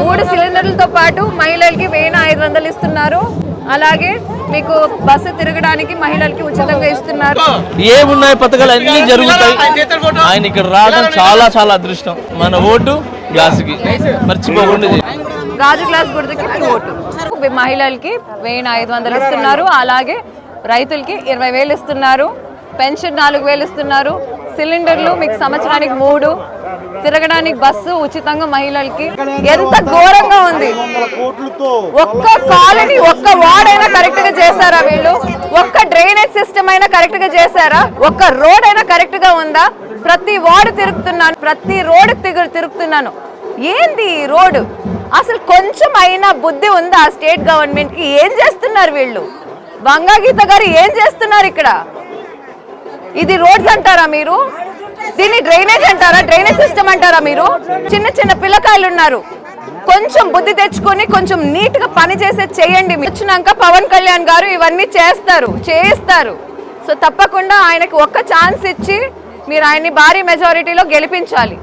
మూడు సిలిండర్లతో పాటు మహిళలకి వెయ్యి ఐదు వందలు ఇస్తున్నారు అలాగే మీకు బస్సు తిరగడానికి మహిళలకి ఉచితంగా ఇస్తున్నారు. ఏమున్నాయి పథకాలు? అన్ని జరుగుతాయి. ఆయన ఇక్కడ రావడం చాలా చాలా అదృష్టం. మన ఓటు గ్యాస్కి మర్చిపోకుండా. గాజు గ్లాస్ గుర్తుకి ఓటు. మహిళలకి వెయ్యి ఐదు వందలు ఇస్తున్నారు. అలాగే రైతులకి ఇరవై వేలు ఇస్తున్నారు. పెన్షన్ నాలుగు వేలు ఇస్తున్నారు. సిలిండర్లు మీకు సంవత్సరానికి మూడు తిరగడానికి బస్సు ఉచితంగా మహిళలకి. ఎంత ఘోరంగా ఉంది. ఒక్క కాలనీ ఒక్క వార్డ్ అయినా కరెక్ట్గా చేశారా వీళ్ళు? ఒక్క డ్రైనేజ్ సిస్టమ్ అయినా కరెక్ట్గా చేశారా? ఒక్క రోడ్ అయినా కరెక్ట్గా ఉందా? ప్రతి వార్డు తిరుగుతున్నాను ప్రతి రోడ్ తిరుగుతున్నాను. ఏంది ఈ రోడ్డు అసలు కొంచెం అయినా బుద్ధి ఉందా ఆ స్టేట్ గవర్నమెంట్కి ఏం చేస్తున్నారు వీళ్ళు? వంగాగీత గారు ఏం చేస్తున్నారు ఇక్కడ? ఇది రోడ్స్ అంటారా మీరు? దీన్ని డ్రైనేజ్ అంటారా? డ్రైనేజ్ సిస్టమ్ అంటారా మీరు? చిన్న చిన్న పిల్లకాయలు ఉన్నారు. కొంచెం బుద్ధి తెచ్చుకొని కొంచెం నీట్గా పని చేసే చేయండి వచ్చినాక పవన్ కళ్యాణ్ గారు ఇవన్నీ చేస్తారు చేయిస్తారు. సో తప్పకుండా ఆయనకి ఒక్క ఛాన్స్ ఇచ్చి మీరు ఆయన్ని భారీ మెజారిటీలో గెలిపించాలి.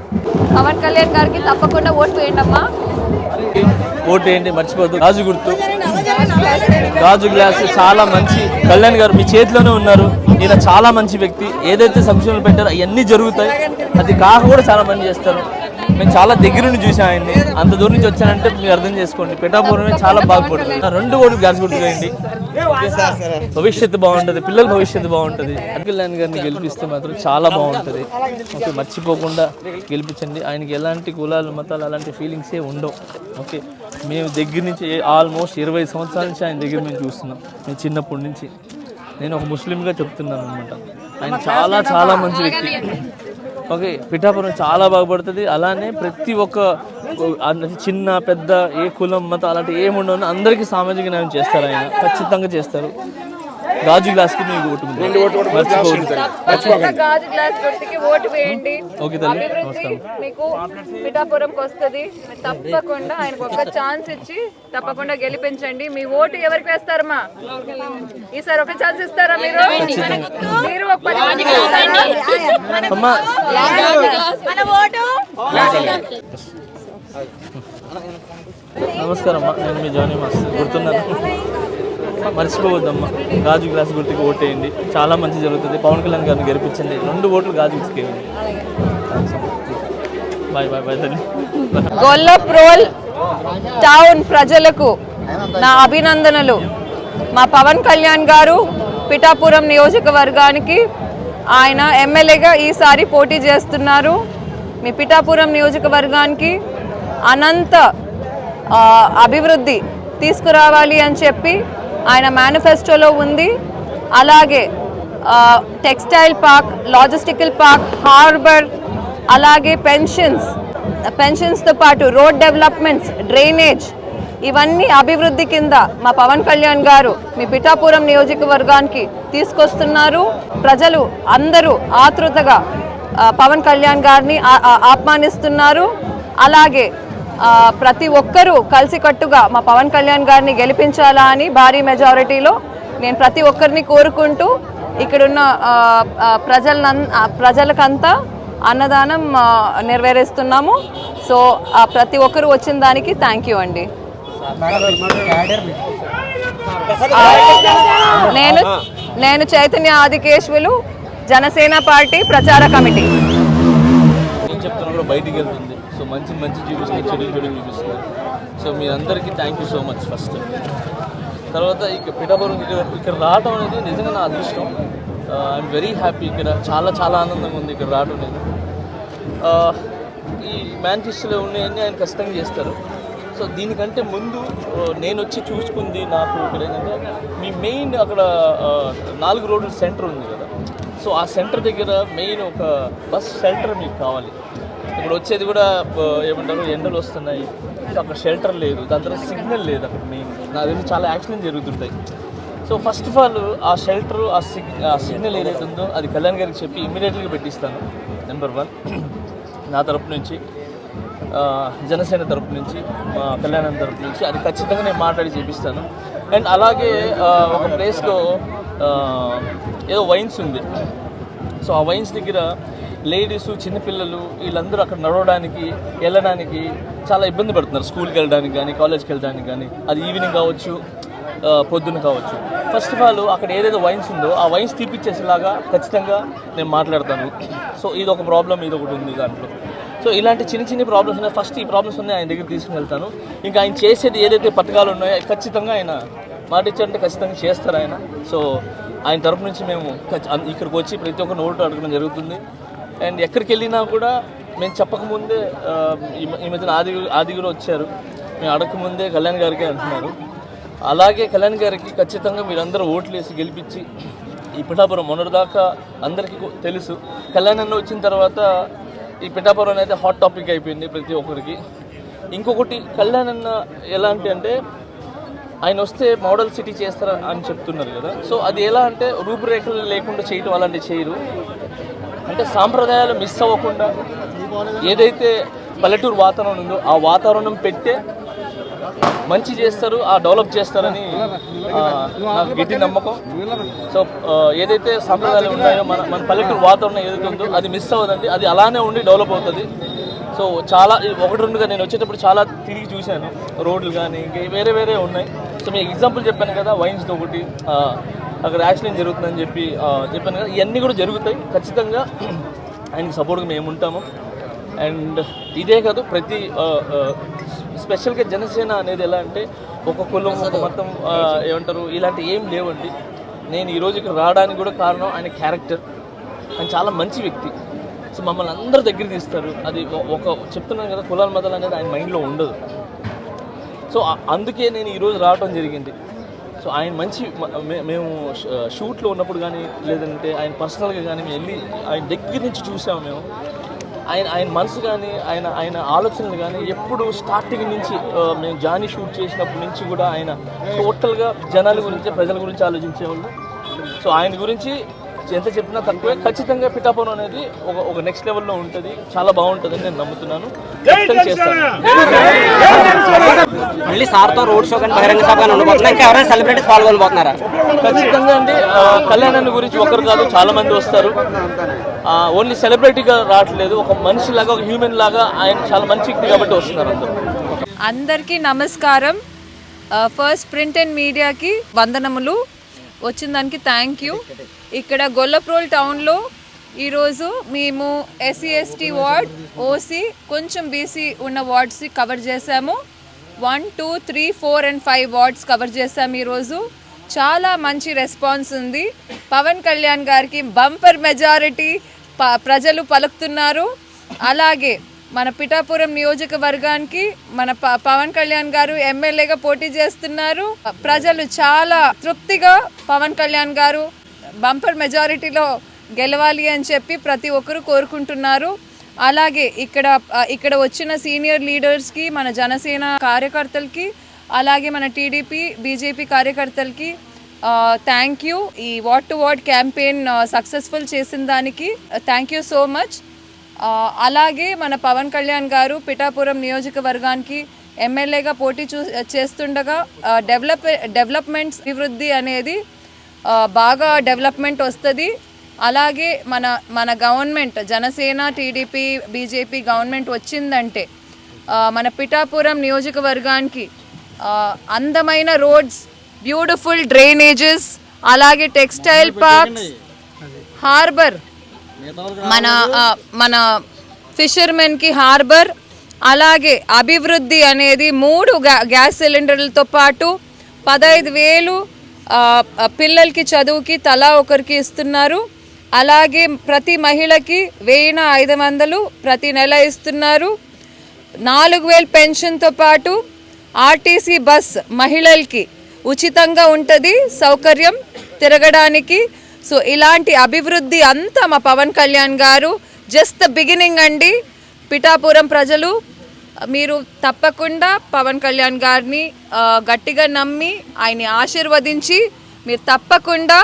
పవన్ కళ్యాణ్ గారికి తప్పకుండా ఓటు వేయండి అమ్మా ఓటు ఏంటి మర్చిపోద్దు గాజు గుర్తు. గాజు గ్లాస్ చాలా మంచి. కళ్యాణ్ గారు మీ చేతిలోనే ఉన్నారు. ఈయన చాలా మంచి వ్యక్తి. ఏదైతే సంక్షేమాలు పెట్టారో అవన్నీ జరుగుతాయి. అది కాక కూడా చాలా మంది చేస్తారు. మేము చాలా దగ్గర నుండి చూసాం ఆయన్ని. అంత దూరం నుంచి వచ్చానంటే మీరు అర్థం చేసుకోండి. పిఠాపురమే చాలా బాగుపడుతుంది. నా రెండు ఓట్లు గ్యాస్ గుర్తుకోండి భవిష్యత్తు బాగుంటుంది. పిల్లల భవిష్యత్తు బాగుంటుంది. కళ్యాణ్ గారిని గెలిపిస్తే మాత్రం చాలా బాగుంటుంది. ఓకే మర్చిపోకుండా గెలిపించండి. ఆయనకి ఎలాంటి కులాలు మతాలు అలాంటి ఫీలింగ్సే ఉండవు. ఓకే. మేము దగ్గర నుంచి ఆల్మోస్ట్ ఇరవై సంవత్సరాల నుంచి ఆయన దగ్గర మేము చూస్తున్నాం. మేము చిన్నప్పటి నుంచి. నేను ఒక ముస్లింగా చెప్తున్నాను అనమాట ఆయన చాలా చాలా మంచి వ్యక్తి. ఓకే పిఠాపురం చాలా బాగుపడుతుంది. అలానే ప్రతి ఒక్క చిన్న పెద్ద ఏ కులం మతం అలాంటి ఏముండవు అందరికీ సామాజిక న్యాయం చేస్తారు ఆయన. ఖచ్చితంగా చేస్తారు. గాజు గ్లాస్కి మీకు ఓటు ఉంది. మర్చిపోవద్దు తప్పకుండా గాజు గ్లాస్ గుర్తుకి ఓటు వేయండి. ఓకే తల్లి. అభివృద్ధి మీకు పిఠాపురంకి వస్తుంది. తప్పకుండా ఆయనకు ఒక్క ఛాన్స్ ఇచ్చి తప్పకుండా గెలిపించండి. మీ ఓటు ఎవరికి వేస్తారమ్మా ఈసారి ఒక ఛాన్స్ ఇస్తారా మీరు? మీరు ఒక పది ఇస్తారా? అమ్మా. నమస్కారం అమ్మా. నేను మీ జానీ మాస్టర్. గుర్తున్నాను మర్చిపోవద్దమ్మా. గాజు గ్లాస్ గుర్తుకు ఓటేయండి. చాలా మంచి జరుగుతుంది. పవన్ కళ్యాణ్ గారిని గెలిపించండి రెండు ఓట్లు గాజు గుర్తుకేయండి బాయ్ బాయ్ బాయ్ తల్లి గొల్లప్రోల్ టౌన్ ప్రజలకు నా అభినందనలు. మా పవన్ కళ్యాణ్ గారు పిఠాపురం నియోజకవర్గానికి ఆయన ఎమ్మెల్యేగా ఈసారి పోటీ చేస్తున్నారు. మీ పిఠాపురం నియోజకవర్గానికి అనంత అభివృద్ధి తీసుకురావాలి అని చెప్పి ఆయన మేనిఫెస్టోలో ఉంది. అలాగే textile park logistical park harbour అలాగే పెన్షన్స్ పెన్షన్స్తో పాటు రోడ్ డెవలప్మెంట్స్ డ్రైనేజ్ ఇవన్నీ అభివృద్ధి కింద మా పవన్ కళ్యాణ్ గారు మీ పిఠాపురం నియోజకవర్గానికి తీసుకొస్తున్నారు. ప్రజలు అందరూ ఆతృతగా పవన్ కళ్యాణ్ గారిని ఆహ్వానిస్తున్నారు. అలాగే ప్రతి ఒక్కరూ కలిసికట్టుగా మా పవన్ కళ్యాణ్ గారిని గెలిపించాలా అని భారీ మెజారిటీలో నేను ప్రతి ఒక్కరిని కోరుకుంటూ ఇక్కడున్న ప్రజలన్ ప్రజలకంతా అన్నదానం నెరవేరుస్తున్నాము. సో ప్రతి ఒక్కరు వచ్చిన దానికి థ్యాంక్ యూ అండి. నేను నేను చైతన్య ఆదికేశ్వలు జనసేన పార్టీ ప్రచార కమిటీ. బయటికి వెళ్తుంది. సో మంచి మంచి చూపిస్తుంది చెడు చెడు చూపిస్తుంది సో మీ అందరికీ thank you so much first తర్వాత ఇక పిఠాపురం ఇక్కడ ఇక్కడ రావడం అనేది నిజంగా నా అదృష్టం. ఐఎమ్ వెరీ హ్యాపీ ఇక్కడ. చాలా చాలా ఆనందంగా ఉంది ఇక్కడ రావడం అనేది. Uh, ఈ మేనిఫెస్టోలో ఉన్నాయన్నీ ఆయన ఖచ్చితంగా చేస్తారు. సో దీనికంటే ముందు uh, నేను వచ్చి చూసుకుంది నాకు ఇక్కడ ఏంటంటే మీ మెయిన్ అక్కడ uh, నాలుగు రోడ్ల సెంటర్ ఉంది కదా. సో ఆ సెంటర్ దగ్గర మెయిన్ ఒక బస్ సెంటర్ మీకు కావాలి. ఇప్పుడు వచ్చేది కూడా ఏమంటారు ఎండలు వస్తున్నాయి. అక్కడ షెల్టర్ లేదు. దాని తర్వాత సిగ్నల్ లేదు అక్కడ మెయిన్ నా దగ్గర చాలా యాక్సిడెంట్ జరుగుతుంటాయి. సో ఫస్ట్ ఆఫ్ ఆల్ ఆ షెల్టర్ ఆ సిగ్ ఆ సిగ్నల్ ఏదైతే ఉందో అది కళ్యాణ్ గారికి చెప్పి ఇమీడియట్గా పెట్టిస్తాను నెంబర్ వన్ నా తరపు నుంచి జనసేన తరపు నుంచి మా కళ్యాణం తరపు నుంచి అది ఖచ్చితంగా నేను మాట్లాడి చేపిస్తాను. అండ్ అలాగే ఒక ప్లేస్లో ఏదో వైన్స్ ఉంది. సో ఆ వైన్స్ దగ్గర లేడీస్ చిన్నపిల్లలు వీళ్ళందరూ అక్కడ నడవడానికి వెళ్ళడానికి చాలా ఇబ్బంది పడుతున్నారు. స్కూల్కి వెళ్ళడానికి కానీ కాలేజ్కి వెళ్ళడానికి కానీ అది ఈవినింగ్ కావచ్చు పొద్దున్న కావచ్చు. ఫస్ట్ ఆఫ్ ఆల్ అక్కడ ఏదైతే వైన్స్ ఉందో ఆ వైన్స్ తీపిచ్చేసేలాగా ఖచ్చితంగా నేను మాట్లాడతాను. సో ఇది ఒక ప్రాబ్లం ఇది ఒకటి ఉంది దాంట్లో. సో ఇలాంటి చిన్న చిన్న ప్రాబ్లమ్స్ ఉన్నాయి. ఫస్ట్ ఈ ప్రాబ్లమ్స్ ఉన్నాయి ఆయన దగ్గర తీసుకుని వెళ్తాను. ఇంకా ఆయన చేసేది ఏదైతే పథకాలు ఉన్నాయో ఖచ్చితంగా ఆయన మాట ఇచ్చారంటే ఖచ్చితంగా చేస్తారు ఆయన. సో ఆయన తరపు నుంచి మేము ఇక్కడికి వచ్చి ప్రతి ఒక్కరిని నోటు అడగడం జరుగుతుంది. అండ్ ఎక్కడికి వెళ్ళినా కూడా మేము చెప్పకముందే ఈ మ- ఈ మధ్యన ఆది ఆదిగురు వచ్చారు. మేము అడగకముందే కళ్యాణ్ గారికి అంటున్నారు. అలాగే కళ్యాణ్ గారికి ఖచ్చితంగా మీరందరూ ఓట్లు వేసి గెలిపించి ఈ పిఠాపురం మొన్నటిదాకా అందరికీ తెలుసు. కళ్యాణ్ అన్న వచ్చిన తర్వాత ఈ పిఠాపురం అనేది హాట్ టాపిక్ అయిపోయింది ప్రతి ఒక్కరికి. ఇంకొకటి కళ్యాణ్ అన్న ఎలాంటి అంటే ఆయన వస్తే మోడల్ సిటీ చేస్తారా అని చెప్తున్నారు కదా. సో అది ఎలా అంటే రూపురేఖలు లేకుండా చేయటం అలాంటివి చేయరు. అంటే సాంప్రదాయాలు మిస్ అవ్వకుండా ఏదైతే పల్లెటూరు వాతావరణం ఉందో ఆ వాతావరణం పెట్టే మంచి చేస్తారు ఆ డెవలప్ చేస్తారని నాకు గట్టి నమ్మకం. సో ఏదైతే సంప్రదాయాలు ఉన్నాయో మన మన పల్లెటూరు వాతావరణం ఏదైతే ఉందో అది మిస్ అవ్వదండి. అది అలానే ఉండి డెవలప్ అవుతుంది. సో చాలా ఒకటి రెండుగా నేను వచ్చేటప్పుడు చాలా తిరిగి చూశాను. రోడ్లు కానీ ఇంకా వేరే వేరే ఉన్నాయి. సో మీకు ఎగ్జాంపుల్ చెప్పాను కదా వైన్స్తో ఒకటి అక్కడ యాక్సిడెంట్ జరుగుతుందని చెప్పి చెప్పాను కదా. ఇవన్నీ కూడా జరుగుతాయి. ఖచ్చితంగా ఆయనకి సపోర్ట్గా మేము ఉంటాము. అండ్ ఇదే కాదు ప్రతి స్పెషల్గా జనసేన అనేది ఎలా అంటే ఒక కులం ఒక మతం ఏమంటారు ఇలాంటి ఏం లేవండి. నేను ఈరోజు ఇక్కడ రావడానికి కూడా కారణం ఆయన క్యారెక్టర్ ఆయన చాలా మంచి వ్యక్తి. సో మమ్మల్ని అందరి దగ్గర తీస్తారు. అది ఒక చెప్తున్నాను కదా కులాల మతాలు అనేది ఆయన మైండ్లో ఉండదు. సో అందుకే నేను ఈరోజు రావడం జరిగింది. సో ఆయన మంచి మే- మేము షూట్లో ఉన్నప్పుడు కానీ లేదంటే ఆయన పర్సనల్గా కానీ మేము వెళ్ళి ఆయన దగ్గర నుంచి చూసాము మేము. ఆయన ఆయన మనసు కానీ ఆయన ఆయన ఆలోచనలు కానీ ఎప్పుడు స్టార్టింగ్ నుంచి మేము జానీ షూట్ చేసినప్పటి నుంచి కూడా ఆయన టోటల్గా జనాల గురించి ప్రజల గురించి ఆలోచించేవాళ్ళు. సో ఆయన గురించి ఎంత చెప్పినా తక్కువే. ఖచ్చితంగా పిఠాపురం అనేది ఒక ఒక నెక్స్ట్ లెవెల్లో ఉంటుంది. చాలా బాగుంటుందని నేను నమ్ముతున్నాను. మళ్ళీ సార్తో రోడ్ షో కానీ బహిరంగ సభ కానీ ఉండబోతున్నా ఇంకా ఎవరైనా సెలబ్రిటీస్ పాల్గొనబోతున్నారా ఖచ్చితంగా అండి. కళ్యాణాన్ని గురించి ఒకరు కాదు చాలా మంది వస్తారు. ఓన్లీ సెలబ్రిటీగా రావట్లేదు. ఒక మనిషి లాగా ఒక హ్యూమన్ లాగా ఆయన చాలా మంచి వ్యక్తి కాబట్టి వస్తున్నారు అందరూ. అందరికీ నమస్కారం. ఫస్ట్ ప్రింట్ అండ్ మీడియాకి వందనములు. వచ్చిన దానికి థ్యాంక్ యూ ఇక్కడ గొల్లప్రోల్ టౌన్లో ఈరోజు మేము ఎస్సీ ఎస్టీ వార్డ్ ఓసీ కొంచెం బీసీ ఉన్న వార్డ్స్ కవర్ చేశాము. One two three four and five wards cover చేశాము ఈరోజు. చాలా మంచి రెస్పాన్స్ ఉంది. పవన్ కళ్యాణ్ గారికి బంపర్ మెజారిటీ ప ప్రజలు పలుకుతున్నారు. అలాగే మన పిఠాపురం నియోజకవర్గానికి మన ప- పవన్ కళ్యాణ్ గారు ఎమ్మెల్యేగా పోటీ చేస్తున్నారు. ప్రజలు చాలా తృప్తిగా పవన్ కళ్యాణ్ గారు బంపర్ మెజారిటీలో గెలవాలి అని చెప్పి ప్రతి ఒక్కరూ కోరుకుంటున్నారు. అలాగే ఇక్కడ ఇక్కడ వచ్చిన సీనియర్ లీడర్స్కి మన జనసేన కార్యకర్తలకి అలాగే మన టీడీపీ బీజేపీ కార్యకర్తలకి థ్యాంక్ యూ ఈ ward to ward campaign successful చేసిన దానికి థ్యాంక్ యూ సో మచ్ అలాగే మన పవన్ కళ్యాణ్ గారు పిఠాపురం నియోజకవర్గానికి ఎమ్మెల్యేగా పోటీ చూ చేస్తుండగా డెవలప్ డెవలప్మెంట్స్ అభివృద్ధి అనేది బాగా డెవలప్మెంట్ వస్తుంది. అలాగే మన మన government Janasena TDP BJP government వచ్చిందంటే మన పిఠాపురం నియోజకవర్గానికి అందమైన రోడ్స్ బ్యూటిఫుల్ డ్రైనేజెస్ అలాగే టెక్స్టైల్ పార్క్స్ హార్బర్ మన మన ఫిషర్మెన్కి హార్బర్ అలాగే అభివృద్ధి అనేది మూడు గ్యా గ్యాస్ సిలిండర్లతో పాటు పదహైదు వేలు పిల్లలకి చదువుకి తలా ఒకరికి ఇస్తున్నారు. అలాగే ప్రతి మహిళకి వెయ్యిన ఐదు వందలు ప్రతి నెల ఇస్తున్నారు. నాలుగు వేలు పెన్షన్తో పాటు ఆర్టీసీ బస్ మహిళలకి ఉచితంగా ఉంటుంది సౌకర్యం తిరగడానికి. సో ఇలాంటి అభివృద్ధి అంతా మా పవన్ కళ్యాణ్ గారు జస్ట్ ద బిగినింగ్ అండి. పిఠాపురం ప్రజలు మీరు తప్పకుండా పవన్ కళ్యాణ్ గారిని గట్టిగా నమ్మి ఆయన్ని ఆశీర్వదించి మీరు తప్పకుండా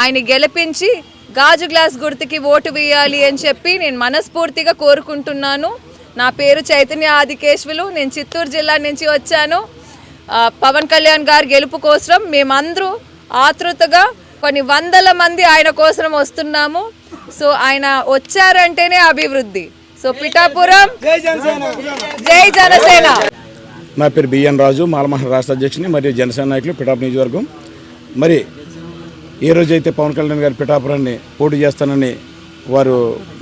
ఆయన్ని గెలిపించి గాజు గ్లాస్ గుర్తుకి ఓటు వేయాలి అని చెప్పి నేను మనస్ఫూర్తిగా కోరుకుంటున్నాను. నా పేరు చైతన్య ఆదికేశ్వలు. నేను చిత్తూరు జిల్లా నుంచి వచ్చాను. పవన్ కళ్యాణ్ గారి గెలుపు కోసం మేమందరూ ఆతృతగా కొన్ని వందల మంది ఆయన కోసం వస్తున్నాము. సో ఆయన వచ్చారంటేనే అభివృద్ధి. సో పిఠాపురం. జై జనసేన. నా పేరు బిఎన్ రాజు మాలమహల్ రాష్ట్ర అధ్యక్షుని మరియు జనసేన నాయకులు పిఠాపు నియోజకవర్గం. మరి ఏ రోజైతే పవన్ కళ్యాణ్ గారు పిఠాపురాన్ని పోటీ చేస్తానని వారు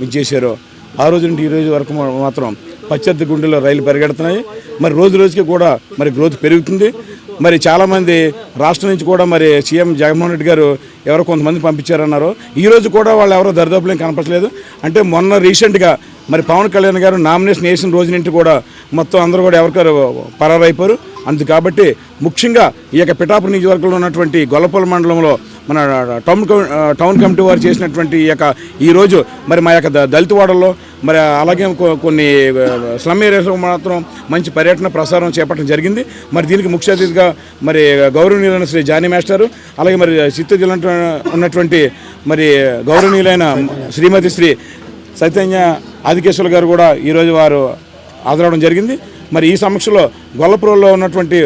ఇచ్చేసారో ఆ రోజు నుండి ఈ రోజు వరకు మాత్రం పచ్చర్తి గుండెలో రైలు పరిగెడుతున్నాయి. మరి రోజు రోజుకి కూడా మరి గ్రోత్ పెరుగుతుంది. మరి చాలామంది రాష్ట్రం నుంచి కూడా మరి సీఎం జగన్మోహన్ రెడ్డి గారు ఎవరో కొంతమంది పంపించారన్నారు. ఈ రోజు కూడా వాళ్ళు ఎవరో దరిదాపులేం కనపడలేదు అంటే మొన్న రీసెంట్గా మరి పవన్ కళ్యాణ్ గారు నామినేషన్ వేసిన రోజు నుండి కూడా మొత్తం అందరూ కూడా ఎవరికారు పరారైపోయారు. అందు కాబట్టి ముఖ్యంగా ఈ యొక్క పిఠాపురం నియోజకవర్గంలో ఉన్నటువంటి గొల్లపల్లి మండలంలో మన టౌన్ టౌన్ కమిటీ వారు చేసినటువంటి ఈ యొక్క ఈరోజు మరి మా యొక్క ద- దళిత వాడల్లో మరి అలాగే కొన్ని స్లమ్ ఏరియాస్లో మాత్రం మంచి పర్యటన ప్రసారం చేపట్టడం జరిగింది. మరి దీనికి ముఖ్య అతిథిగా మరి గౌరవనీయులైన శ్రీ జానీ మాస్టారు అలాగే మరి చిత్తూరు జిల్లా ఉన్నటువంటి మరి గౌరవనీయులైన శ్రీమతి శ్రీ చైతన్య ఆదికేశ్వర్ గారు కూడా ఈరోజు వారు హాజరవడం జరిగింది. మరి ఈ సమక్షంలో గొల్లపురంలో ఉన్నటువంటి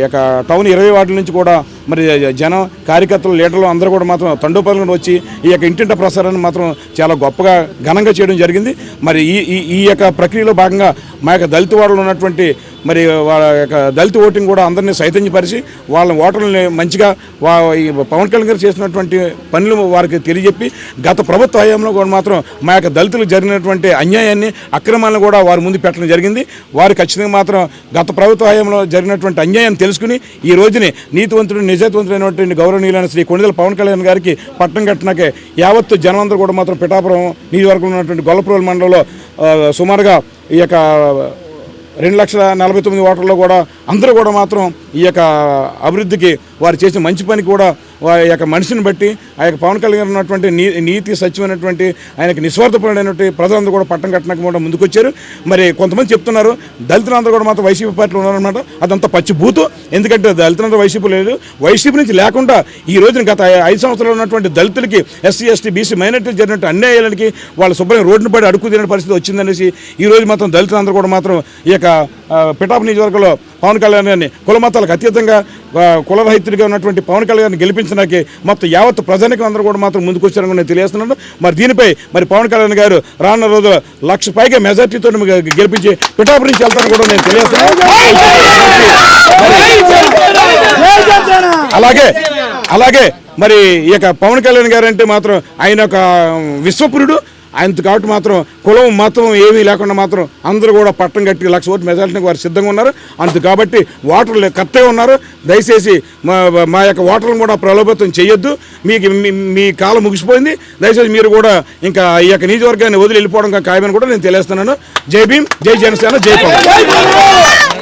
యొక్క టౌన్ ఇరవై వార్డుల నుంచి కూడా మరి జనం కార్యకర్తలు లీడర్లు అందరూ కూడా మాత్రం తండోపల్లి వచ్చి ఈ యొక్క ఇంటింట ప్రసారాన్ని మాత్రం చాలా గొప్పగా ఘనంగా చేయడం జరిగింది. మరి ఈ ఈ ఈ యొక్క ప్రక్రియలో భాగంగా మా యొక్క దళిత వాడలో ఉన్నటువంటి మరి వాళ్ళ యొక్క దళిత ఓటింగ్ కూడా అందరినీ చైతన్యపరిచి వాళ్ళ ఓటర్లని మంచిగా వా ఈ పవన్ కళ్యాణ్ గారు చేసినటువంటి పనులు వారికి తెలియజెప్పి గత ప్రభుత్వ హయాంలో కూడా మాత్రం మా యొక్క దళితులకు జరిగినటువంటి అన్యాయాన్ని అక్రమాలను కూడా వారి ముందు పెట్టడం జరిగింది. వారు ఖచ్చితంగా మాత్రం గత ప్రభుత్వ హయాంలో జరిగినటువంటి అన్యాయాన్ని తెలుసుకుని ఈ రోజుని నీతివంతుడు ప్రజాతంత్రమైనటువంటి గౌరవనీయులైన శ్రీ కొండదల పవన్ కళ్యాణ్ గారికి పట్టం కట్టినాకే యావత్తు జనమందరూ కూడా మాత్రం పిఠాపురం నియోజకవర్గంలో ఉన్నటువంటి గొల్లపురం మండలంలో సుమారుగా ఈ యొక్క రెండు లక్షల నలభై తొమ్మిది ఓటర్లో కూడా అందరూ కూడా మాత్రం ఈ యొక్క అభివృద్ధికి వారు చేసిన మంచి పని కూడా వారి యొక్క మనిషిని బట్టి ఆ యొక్క పవన్ కళ్యాణ్ గారు ఉన్నటువంటి నీ నీతి సత్యమైనటువంటి ఆయనకు నిస్వార్థపరుడైనటువంటి ప్రజలందరూ కూడా పట్టం కట్టడానికి కూడా ముందుకొచ్చారు. మరి కొంతమంది చెప్తున్నారు దళితులందరూ కూడా మాత్రం వైసీపీ పార్టీలో ఉన్నారనమాట అదంతా పచ్చి బూతు ఎందుకంటే దళితులందరూ వైసీపీ లేదు. వైసీపీ నుంచి లేకుండా ఈ రోజున గత ఐదు సంవత్సరాలు ఉన్నటువంటి దళితులకి ఎస్సీ ఎస్టీ బీసీ మైనార్టీ జరిగినట్టు అన్యాయాలకి వాళ్ళ శుభ్రంగా రోడ్డును పడి అడుగు తినే పరిస్థితి వచ్చిందనేసి ఈ రోజు మాత్రం దళితులందరూ కూడా మాత్రం ఈ యొక్క ఆ, పిఠాపు నియోజకవర్గంలో పవన్ కళ్యాణ్ గారిని కుల మతాలకు అతీతంగా కులరహితుడిగా ఉన్నటువంటి పవన్ కళ్యాణ్ గెలిపించడానికి మొత్తం యావత్ ప్రజానికి అందరూ కూడా మాత్రం ముందుకొచ్చారని నేను తెలియజేస్తున్నాను. మరి దీనిపై మరి పవన్ కళ్యాణ్ గారు రానున్న రోజుల లక్ష పైగా మెజార్టీతో గెలిపించి పిఠాపు నుంచి వెళ్తాను కూడా నేను తెలియజేస్తున్నాను. అలాగే అలాగే మరి ఈ యొక్క పవన్ కళ్యాణ్ గారు అంటే మాత్రం ఆయన ఒక విశ్వపురుడు. ఆయనతో కాబట్టి మాత్రం కులం మతం ఏమీ లేకుండా మాత్రం అందరూ కూడా పట్టం కట్టి లక్ష ఓటు మెజార్టీకి వారు సిద్ధంగా ఉన్నారు. అందు కాబట్టి ఓటర్లు కరెక్టే ఉన్నారు. దయచేసి మా మా యొక్క ఓటర్లను కూడా ప్రలోభితం చేయొద్దు. మీకు మీ- మీ కాలం ముగిసిపోయింది. దయచేసి మీరు కూడా ఇంకా ఈ యొక్క నియోజకవర్గాన్ని వదిలి వెళ్ళిపోవడం ఖాయమని కూడా నేను తెలియస్తున్నాను జై భీమ్ జై జనసేన జై పవన్